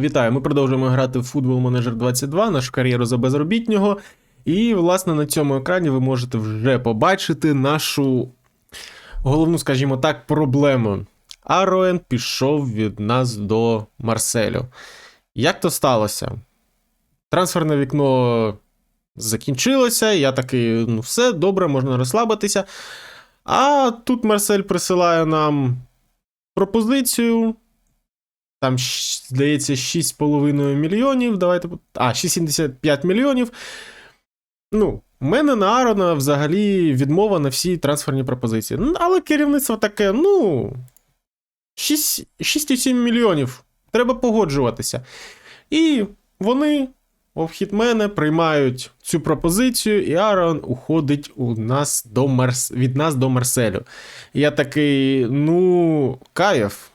Вітаю! Ми продовжуємо грати в Football Manager 22, нашу кар'єру за безробітнього. І, власне, на цьому екрані ви можете вже побачити нашу головну, скажімо так, проблему. Ароен пішов від нас до Марселю. Як то сталося? Трансферне вікно закінчилося, я такий, ну все, добре, можна розслабитися. А тут Марсель присилає нам пропозицію. Там, здається, 6,5 мільйонів. Давайте. А, 6,75 мільйонів. Ну, в мене на Арона взагалі відмова на всі трансферні пропозиції. Але керівництво таке, ну. 6 6,7 мільйонів. Треба погоджуватися. І вони, обхід мене, приймають цю пропозицію, і Арон уходить у нас до Марс... від нас до Марселю. Я такий, ну, кайф.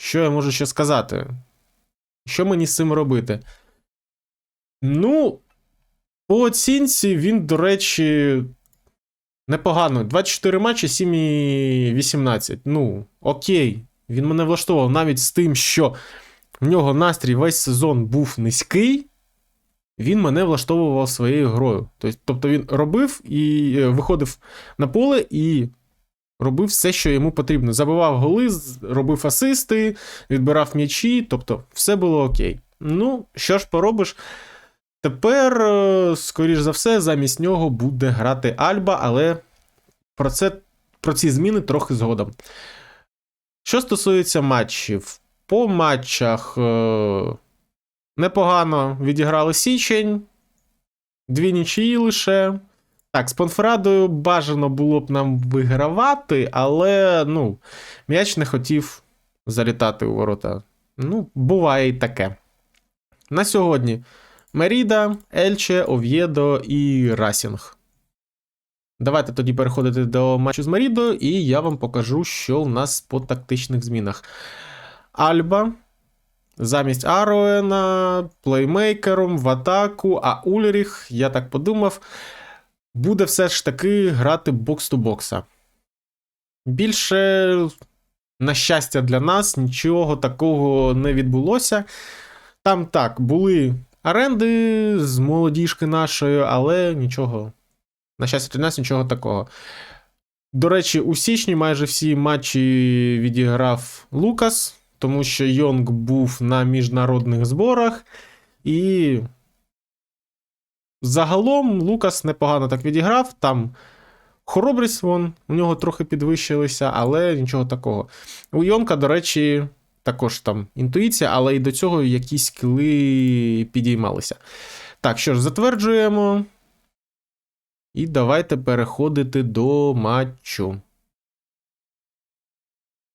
Що я можу ще сказати? Що мені з цим робити? Ну, по оцінці він, до речі, непогано. 24 матчі, 7 і 18. Ну, окей. Він мене влаштовував навіть з тим, що в нього настрій весь сезон був низький. Він мене влаштовував своєю грою. Тобто, тобто він робив і е, виходив на поле і робив все, що йому потрібно. Забивав голи, робив асисти, відбирав м'ячі, тобто все було окей. Ну, що ж поробиш? Тепер, е, скоріш за все, замість нього буде грати Альба, але про це про ці зміни трохи згодом. Що стосується матчів, по матчах е, непогано відіграли січень, дві нічиї лише. Так, з Понферадою бажано було б нам вигравати, але ну, м'яч не хотів залітати у ворота. Ну, буває і таке. На сьогодні Меріда, Ельче, Ов'єдо і Расінг. Давайте тоді переходити до матчу з Мерідою, і я вам покажу, що у нас по тактичних змінах. Альба замість Ароена, плеймейкером в атаку, а Ульріх, я так подумав, буде все ж таки грати бокс-ту-бокса. Більше, на щастя, для нас нічого такого не відбулося. Там так, були оренди з молодіжки нашої, але нічого. На щастя, для нас нічого такого. До речі, у січні майже всі матчі відіграв Лукас, тому що Йонг був на міжнародних зборах, і загалом Лукас непогано так відіграв. Там хоробрість вон, у нього трохи підвищилися, але нічого такого. У Йонка, до речі, також там інтуїція, але і до цього якісь скіли підіймалися. Так, що ж, затверджуємо. І давайте переходити до матчу.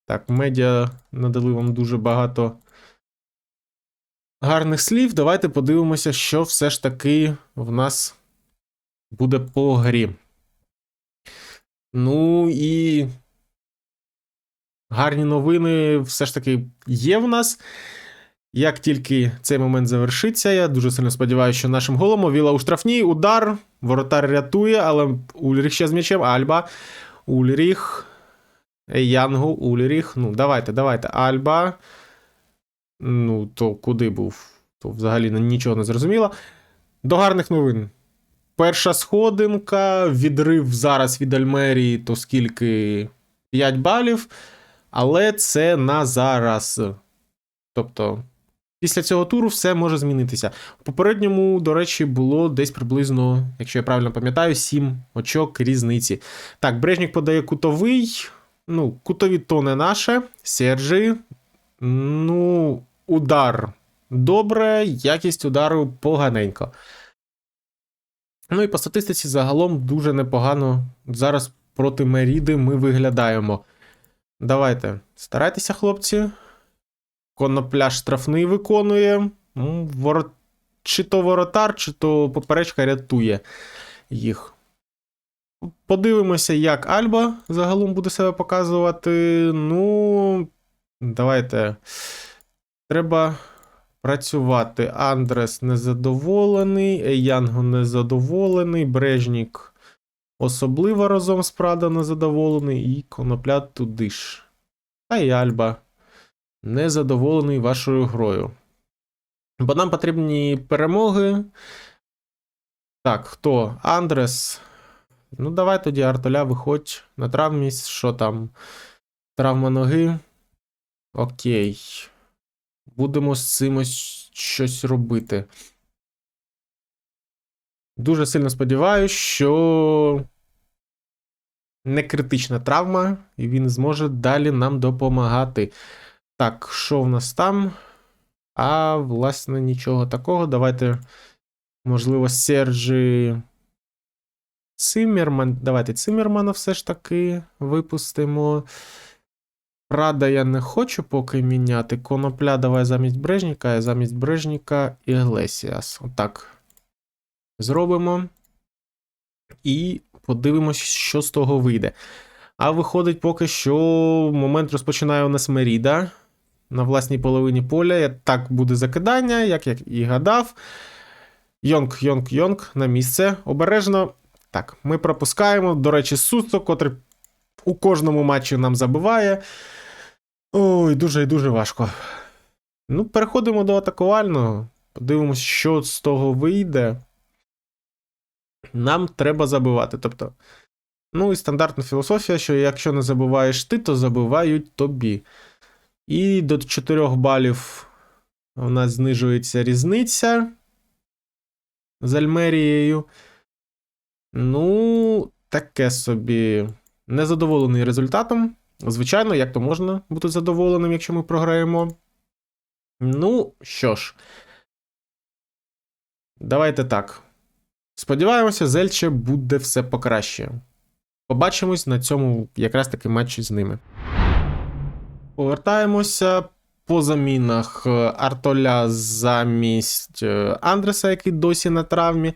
Так, медіа надали вам дуже багато гарних слів. Давайте подивимося, що все ж таки в нас буде по грі. Ну і гарні новини все ж таки є в нас. Як тільки цей момент завершиться, я дуже сильно сподіваюся, що нашим голом Віла у штрафній удар. Воротар рятує, але Ульріх ще з м'ячем. Альба. Ульріх. Янгу, Ульріх. Ну, давайте, давайте. Альба. Ну, то куди був? То взагалі нічого не зрозуміло. До гарних новин. Перша сходинка, відрив зараз від Альмерії, то скільки 5 балів. Але це на зараз. Тобто, після цього туру все може змінитися. У попередньому, до речі, було десь приблизно, якщо я правильно пам'ятаю, 7 очок різниці. Так, Брежнік подає кутовий. Ну, кутові то не наше. Сержі. Ну, удар. Добре, якість удару поганенько. Ну і по статистиці загалом дуже непогано. Зараз проти Меріди ми виглядаємо. Давайте, старайтеся, хлопці. Конопля штрафний виконує. Ну, Ворот... Чи то воротар, чи то поперечка рятує їх. Подивимося, як Альба загалом буде себе показувати. Ну, давайте. Треба працювати. Андрес незадоволений, Еянго незадоволений, Брежнік особливо разом з Прада незадоволений, і Конопля туди ж. Та й Альба незадоволений вашою грою. Бо нам потрібні перемоги. Так, хто? Андрес. Ну, давай тоді Артоля виходь на травмість. Що там? Травма ноги. Окей. Будемо з цим ось щось робити. Дуже сильно сподіваюся, що не критична травма, і він зможе далі нам допомагати. Так, що в нас там? А, власне, нічого такого. Давайте, можливо, Сержі Циммерман. Давайте Циммермана все ж таки випустимо. Прада я не хочу поки міняти. Конопля давай замість Брежніка, а замість Брежніка Іглесіас. Отак. Зробимо. І подивимось, що з того вийде. А виходить, поки що момент розпочинає у нас Меріда на власній половині поля. Так буде закидання, як я і гадав. Йонг, Йонг, Йонг на місце. Обережно. Так, ми пропускаємо. До речі, Сусто, котрий у кожному матчі нам забиває. Ой, дуже і дуже важко. Ну, переходимо до атакувального. Подивимось, що з того вийде. Нам треба забивати. Тобто, ну і стандартна філософія, що якщо не забуваєш ти, то забивають тобі. І до 4 балів у нас знижується різниця з Альмерією. Ну, таке собі незадоволений результатом. Звичайно, як то можна бути задоволеним, якщо ми програємо. Ну, що ж, давайте так. Сподіваємося, Зельче буде все покраще. Побачимось на цьому якраз таки матчі з ними. Повертаємося по замінах Артоля замість е, Андреса, який досі на травмі,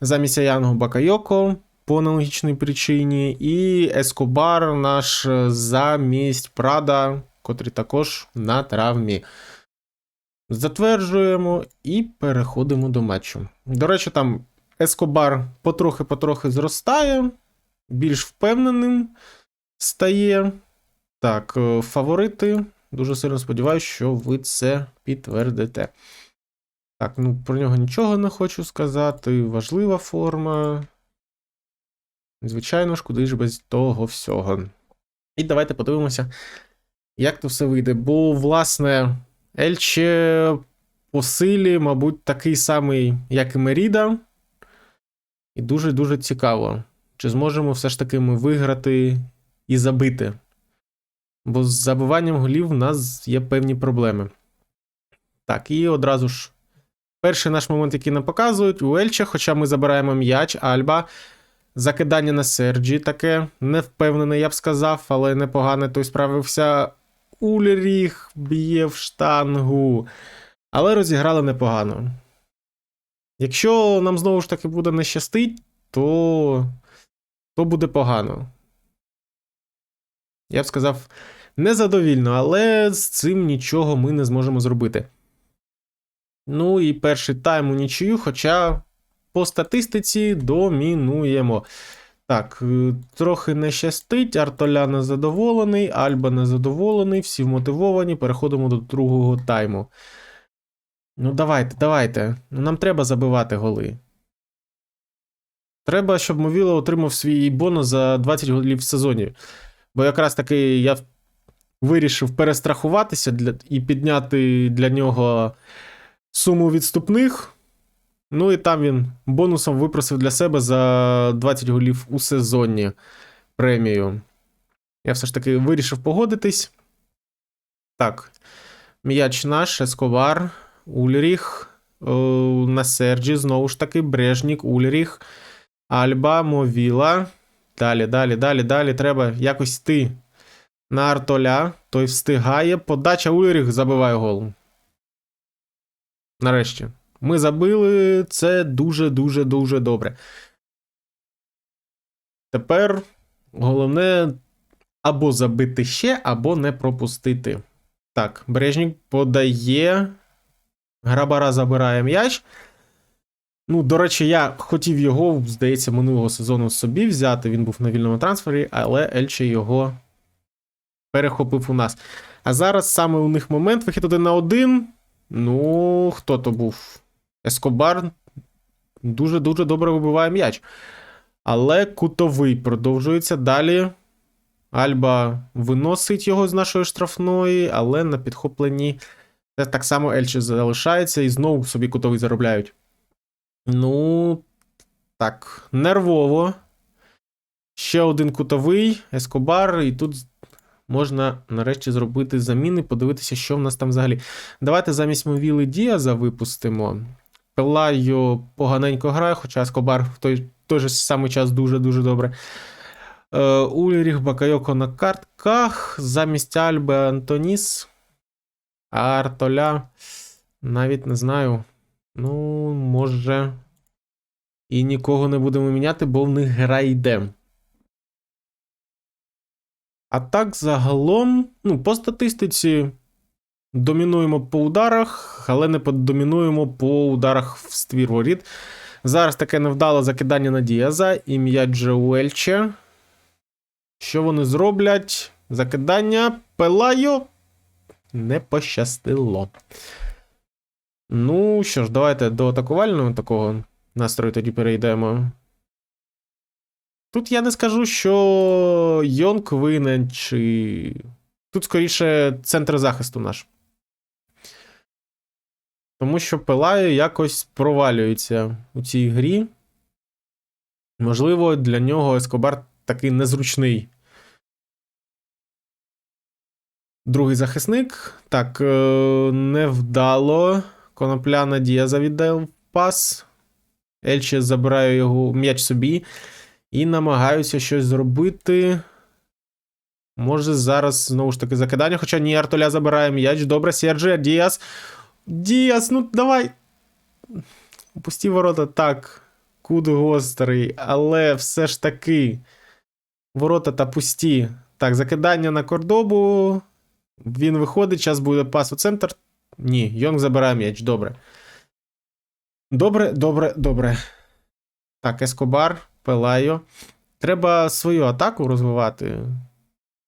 замість Аянгу Бакайоко по аналогічній причині, і Ескобар наш е, замість Прада, котрий також на травмі. Затверджуємо і переходимо до матчу. До речі, там Ескобар потрохи-потрохи зростає, більш впевненим стає. Так, е, фаворити. Дуже сильно сподіваюся, що ви це підтвердите. Так, ну про нього нічого не хочу сказати. Важлива форма. Звичайно ж, куди ж без того всього. І давайте подивимося, як то все вийде. Бо, власне, Ельче по силі, мабуть, такий самий, як і Меріда. І дуже-дуже цікаво, чи зможемо все ж таки ми виграти і забити. Бо з забиванням голів в нас є певні проблеми. Так, і одразу ж. Перший наш момент, який нам показують, у Ельче, хоча ми забираємо м'яч, Альба. Закидання на Серджі таке невпевнене, я б сказав, але непогано той справився. Ульріх б'є в штангу. Але розіграли непогано. Якщо нам знову ж таки буде не щастить, то, то буде погано. Я б сказав, незадовільно, але з цим нічого ми не зможемо зробити. Ну і перший тайм у нічию, хоча по статистиці домінуємо. Так, е, трохи не щастить, Артоля незадоволений, Альба незадоволений, всі вмотивовані. Переходимо до другого тайму. Ну, давайте, давайте. Ну, Нам треба забивати голи. Треба, щоб Мовіло отримав свій бонус за 20 голів в сезоні. Бо якраз таки я вирішив перестрахуватися для, і підняти для нього суму відступних. Ну і там він бонусом випросив для себе за 20 голів у сезоні премію. Я все ж таки вирішив погодитись. Так. М'яч наш, Ескобар, Ульріх, о, на Серджі, знову ж таки, Брежнік, Ульріх, Альба, Мовіла. Далі, далі, далі, далі. Треба якось йти на Артоля. Той встигає. Подача Ульріх забиває гол. Нарешті. Ми забили. Це дуже-дуже дуже добре. Тепер головне або забити ще, або не пропустити. Так, Брежнік подає. Грабара забирає м'яч. Ну, до речі, я хотів його, здається, минулого сезону собі взяти. Він був на вільному трансфері, але Ельче його перехопив у нас. А зараз саме у них момент вихід один на один. Ну, хто то був? Ескобар дуже-дуже добре вибиває м'яч. Але кутовий продовжується далі. Альба виносить його з нашої штрафної, але на підхопленні це так само Ельче залишається і знову собі кутовий заробляють. Ну, так, нервово. Ще один кутовий, Ескобар, і тут можна нарешті зробити заміни, подивитися, що в нас там взагалі. Давайте замість Мовіли Діаза випустимо. Пелайо поганенько грає, хоча Ескобар в той, той же самий час дуже-дуже добре. Е, Ульріх Бакайоко на картках. Замість Альби Антоніс. Артоля. Навіть не знаю. Ну, може. І нікого не будемо міняти, бо в них гра йде. А так, загалом, ну, по статистиці домінуємо по ударах, але не домінуємо по ударах в ствір воріт. Зараз таке невдале закидання на Діаза і м'яч у Ельче. Що вони зроблять? Закидання Пелаю не пощастило. Ну що ж, давайте до атакувального такого настрою тоді перейдемо. Тут я не скажу, що Йонг винен, чи. Тут скоріше центр захисту наш. Тому що Пелаю якось провалюється у цій грі. Можливо, для нього Ескобар такий незручний. Другий захисник. Так, е, невдало. Конопляна Діаза віддав пас. Ельче забирає його м'яч собі. І намагаються щось зробити. Може, зараз знову ж таки закидання. Хоча ні, Артоля забирає м'яч. Добре, Серджія, Діас. Діас, ну давай. Опусті ворота так. Куд гострий, але все ж таки. Ворота та пусті. Так, закидання на кордобу. Він виходить, час буде пас у центр. Ні, Йонг забирає м'яч. Добре. Добре, добре, добре. Так, Ескобар, Пелайо. Треба свою атаку розвивати.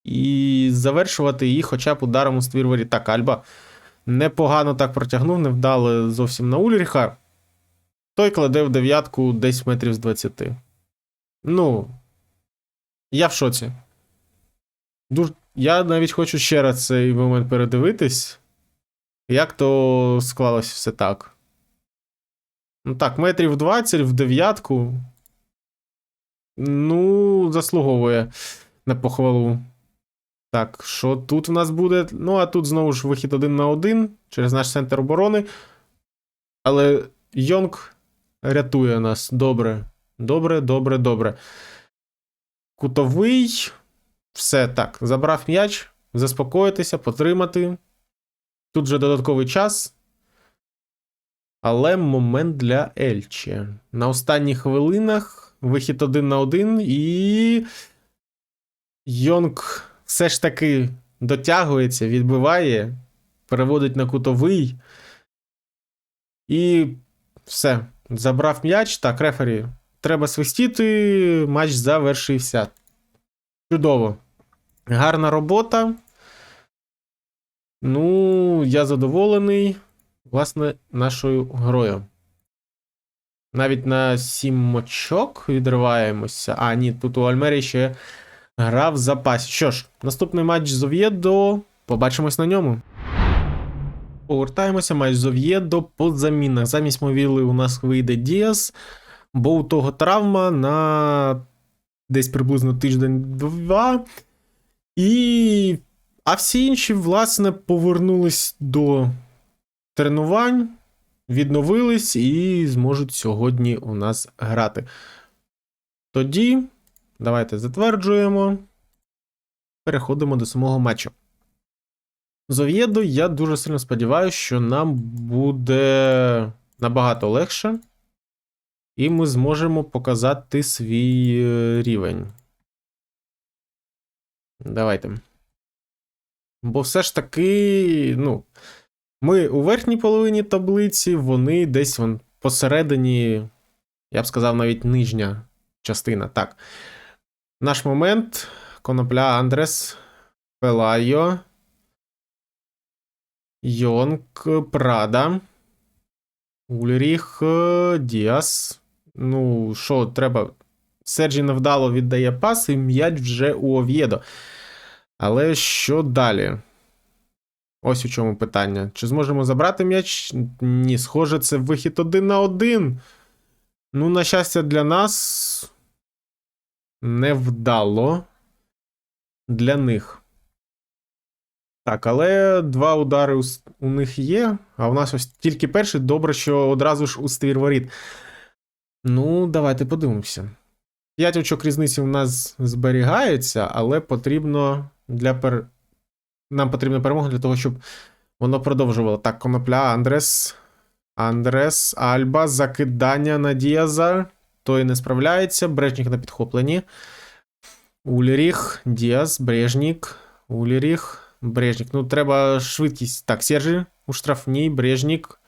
І завершувати її хоча б ударом у ствір. Так, Альба непогано так протягнув, невдало зовсім на Ульріха. Той кладе в дев'ятку десь метрів з 20. Ну, я в шоці. Дуже... Я навіть хочу ще раз цей момент передивитись. Як то склалось все так. Ну так, метрів 20 в дев'ятку. Ну, заслуговує на похвалу. Так, що тут в нас буде? Ну, а тут знову ж вихід один на один через наш центр оборони. Але Йонг рятує нас. Добре. Добре, добре, добре. Кутовий. Все так. Забрав м'яч. Заспокоїтися, потримати. Тут вже додатковий час. Але момент для Ельче. На останніх хвилинах вихід один на один, і. Йонг все ж таки дотягується, відбиває, переводить на кутовий. І все. Забрав м'яч. Так, рефері. Треба свистіти. Матч завершився. Чудово. Гарна робота. Ну, я задоволений, власне, нашою грою. Навіть на 7 мочок відриваємося. А, ні, тут у Альмері ще гра в запасі. Що ж, наступний матч з Ов'єдо. Побачимось на ньому. Повертаємося матч з Ов'єдо по замінах. Замість Мовіли у нас вийде Діас, бо у того травма на десь приблизно тиждень-два. І. А всі інші, власне, повернулись до тренувань, відновились і зможуть сьогодні у нас грати. Тоді, давайте затверджуємо. Переходимо до самого матчу. З Ов'єду я дуже сильно сподіваюся, що нам буде набагато легше, і ми зможемо показати свій е, рівень. Давайте. Бо все ж таки, ну, ми у верхній половині таблиці, вони десь вон посередині, я б сказав, навіть нижня частина. Так. Наш момент. Конопля Андрес. Пелайо. Йонг, Прада. Ульріх, Діас. Ну, що, треба. Серджі невдало віддає пас, і м'яч вже у Ов'єдо. Але що далі? Ось у чому питання. Чи зможемо забрати м'яч? Ні, схоже, це вихід один на один. Ну, на щастя, для нас невдало. Для них. Так, але два удари у, у них є, а у нас ось тільки перший. Добре, що одразу ж у ствір воріт. Ну, давайте подивимося. 5 очок різниці у нас зберігається, але потрібно для пер... нам потрібна перемога для того, щоб воно продовжувало. Так, конопля, Андрес. Андрес, Альба, закидання на Діаза. Той не справляється. Брежнік на підхопленні. Ульріх, Діаз, Брежнік, Ульріх, Брежнік. Ну, треба швидкість. Так, Сержі у штрафній, Брежнік.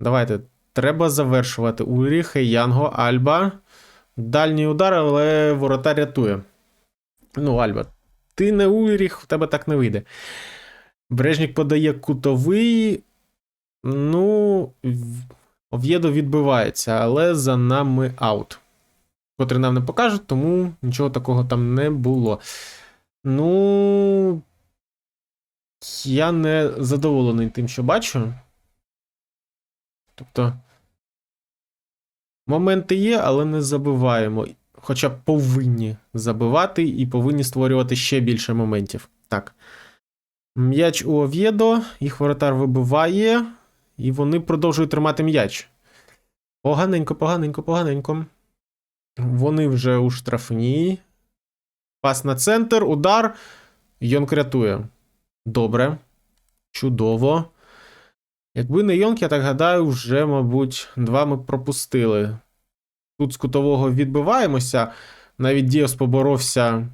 Давайте. Треба завершувати. Ульріх, Янго, Альба. Дальній удар, але воротар рятує. Ну, Альба, ти не Ульріх, в тебе так не вийде. Брежнік подає кутовий. Ну, Ов'єдо відбивається, але за нами аут. Котрий нам не покажуть, тому нічого такого там не було. Ну. Я не задоволений тим, що бачу. Тобто. Моменти є, але не забиваємо. Хоча повинні забивати і повинні створювати ще більше моментів. Так. М'яч у Ов'єдо, їх воротар вибиває, і вони продовжують тримати м'яч. Поганенько, поганенько, поганенько. Вони вже у штрафній. Пас на центр, удар. Йонк рятує. Добре. Чудово. Якби не Йонк, я так гадаю, вже, мабуть, два ми пропустили. Тут з кутового відбиваємося. Навіть Діос поборовся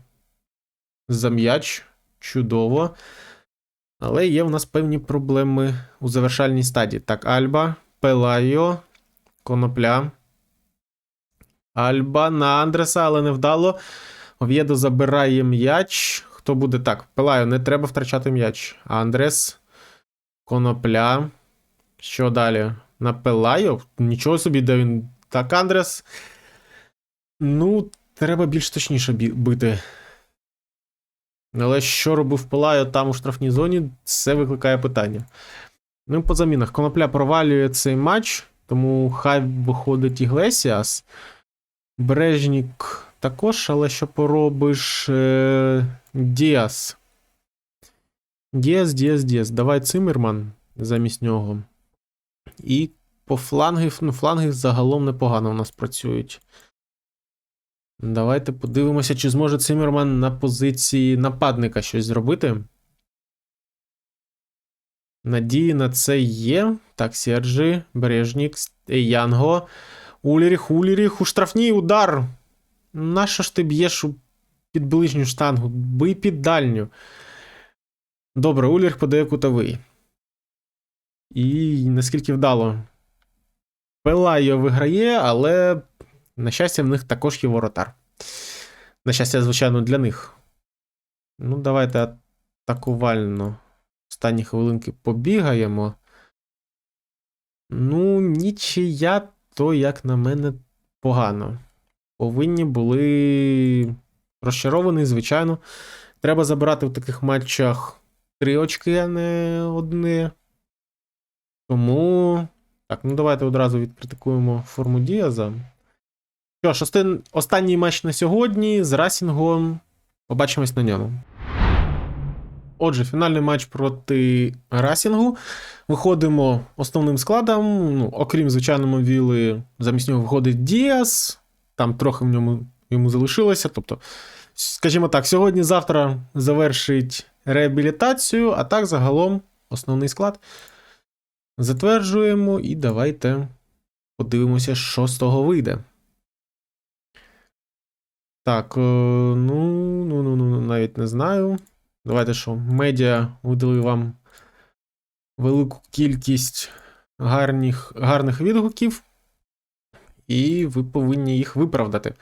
за м'яч. Чудово. Але є в нас певні проблеми у завершальній стадії. Так, Альба, Пелайо, Конопля. Альба на Андреса, але невдало. Ов'єдо забирає м'яч. Хто буде так? Пелайо, не треба втрачати м'яч. Андрес, Конопля. Що далі? На Пелайо? Нічого собі, де він. Так, Андрес. Ну, треба більш точніше бити. Але що робив Пелайо там у штрафній зоні, це викликає питання. Ну, по замінах. Конопля провалює цей матч, тому хай виходить Іглесіас. Брежнік також, але що поробиш е... Діас. Діас, Діас, Діас. Давай Циммерман замість нього. І по флангів, ну, фланги загалом непогано у нас працюють. Давайте подивимося, чи зможе Циммерман на позиції нападника щось зробити. Надії на це є. Так, Сержі, Брежнік, Янго. Уліріх, Уліріх, у штрафній удар. Нащо ж ти б'єш під ближню штангу? Бий під дальню. Добре, Уліріх подає кутовий. І наскільки вдало. Пелайо виграє, але, на щастя, в них також є воротар. На щастя, звичайно, для них. Ну, давайте атакувально. Останні хвилинки побігаємо. Ну, нічия, то, як на мене, погано. Повинні були розчаровані, звичайно. Треба забирати в таких матчах три очки, а не одне. Тому. Так, ну давайте одразу відкритикуємо форму Діаза. Що ж, останній матч на сьогодні з Расінгом. Побачимось на ньому. Отже, фінальний матч проти Расінгу. Виходимо основним складом. Ну, окрім звичайно, віли, замість нього виходить Діас. Там трохи в ньому йому залишилося. Тобто, скажімо так, сьогодні-завтра завершить реабілітацію, а так загалом основний склад. Затверджуємо і давайте подивимося, що з того вийде. Так, е, ну, ну, ну, ну, навіть не знаю. Давайте що, медіа видали вам велику кількість гарних, гарних відгуків, і ви повинні їх виправдати.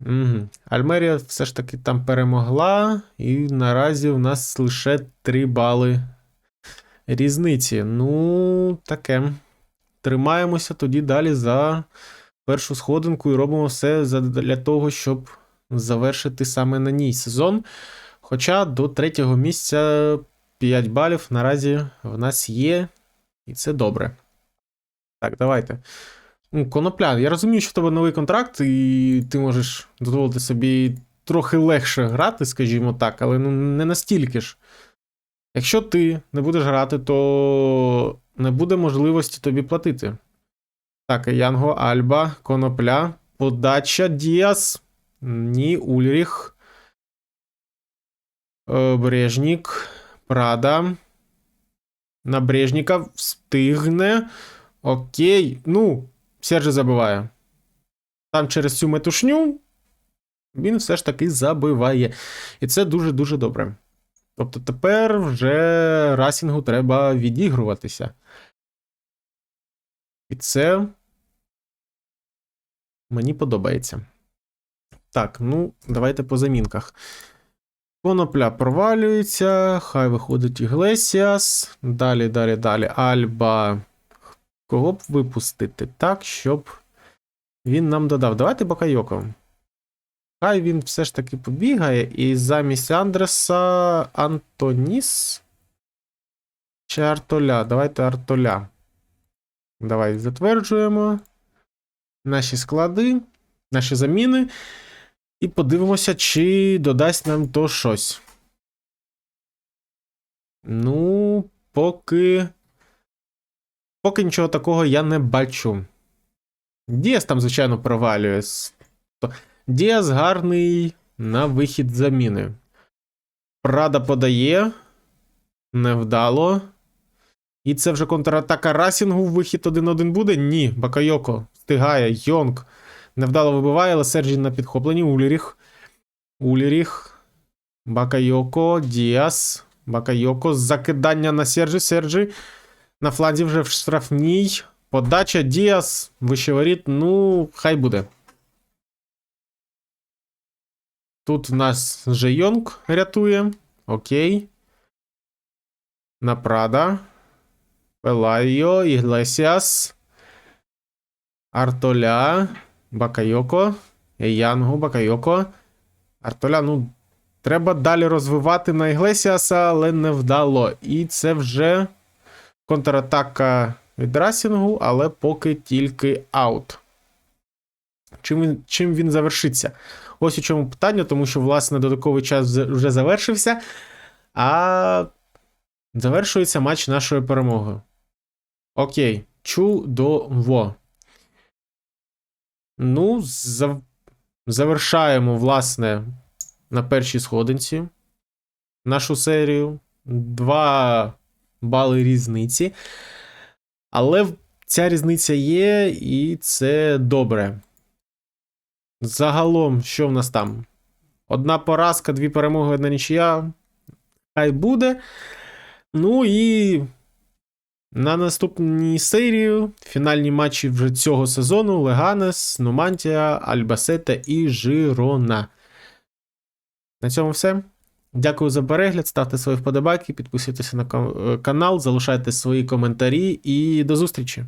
Угу. Альмерія все ж таки там перемогла, і наразі у нас лише 3 бали різниці. Ну, таке. Тримаємося тоді далі за першу сходинку і робимо все для того, щоб завершити саме на ній сезон. Хоча до третього місця 5 балів наразі в нас є, і це добре. Так, давайте. Ну, Конопля, я розумію, що в тебе новий контракт, і ти можеш дозволити собі трохи легше грати, скажімо так, але ну не настільки ж. Якщо ти не будеш грати, то не буде можливості тобі платити. Так, Янго, Альба, Конопля, подача, Діас. Ні, Ульріх. Е, Брежнік, Прада. На Брежніка встигне. Окей. Ну, Сержі забиває. Там через цю метушню він все ж таки забиває. І це дуже-дуже добре. Тобто тепер вже Расінгу треба відігруватися. І це мені подобається. Так, ну, давайте по замінках. Конопля провалюється, хай виходить Іглесіас. Далі, далі, далі. Альба. Кого б випустити так, щоб він нам додав. Давайте Бакайоко. Хай він все ж таки побігає, і замість Андреса Антоніс. Чи Артоля? Давайте Артоля. Давай затверджуємо наші склади, наші заміни. І подивимося, чи додасть нам то щось. Ну, поки. Поки нічого такого я не бачу. Діас там, звичайно, провалює. Діас гарний на вихід заміни. Прада подає. Невдало. І це вже контратака Расінгу. Вихід 1-1 буде? Ні. Бакайоко встигає. Йонг. Невдало вибиває, але Серджі на підхопленні. Уліріх. Уліріх. Бакайоко. Діас. Бакайоко. Закидання на Серджі. Серджі. На фланзі вже в штрафній. Подача Діас. Вище воріт. Ну, хай буде. Тут в нас вже Йонг рятує. Окей. На Прада. Пелайо, Іглесіас. Артоля. Бакайоко. Янгу, Бакайоко. Артоля, ну, треба далі розвивати на Іглесіаса, але не вдало. І це вже контратака від Расінгу, але поки тільки аут. Чим він, чим він завершиться? Ось у чому питання, тому що, власне, додатковий час вже- завершився. А завершується матч нашої перемоги. Окей. Чудово. Ну, зав... завершаємо, власне, на першій сходинці нашу серію. Два бали різниці. Але ця різниця є, і це добре. Загалом, що в нас там? Одна поразка, дві перемоги, одна нічия. Хай буде. Ну і на наступній серії фінальні матчі вже цього сезону: Леганес, Нумантія, Альбасета і Жирона. На цьому все. Дякую за перегляд. Ставте свої вподобайки, підписуйтесь на канал, залишайте свої коментарі і до зустрічі!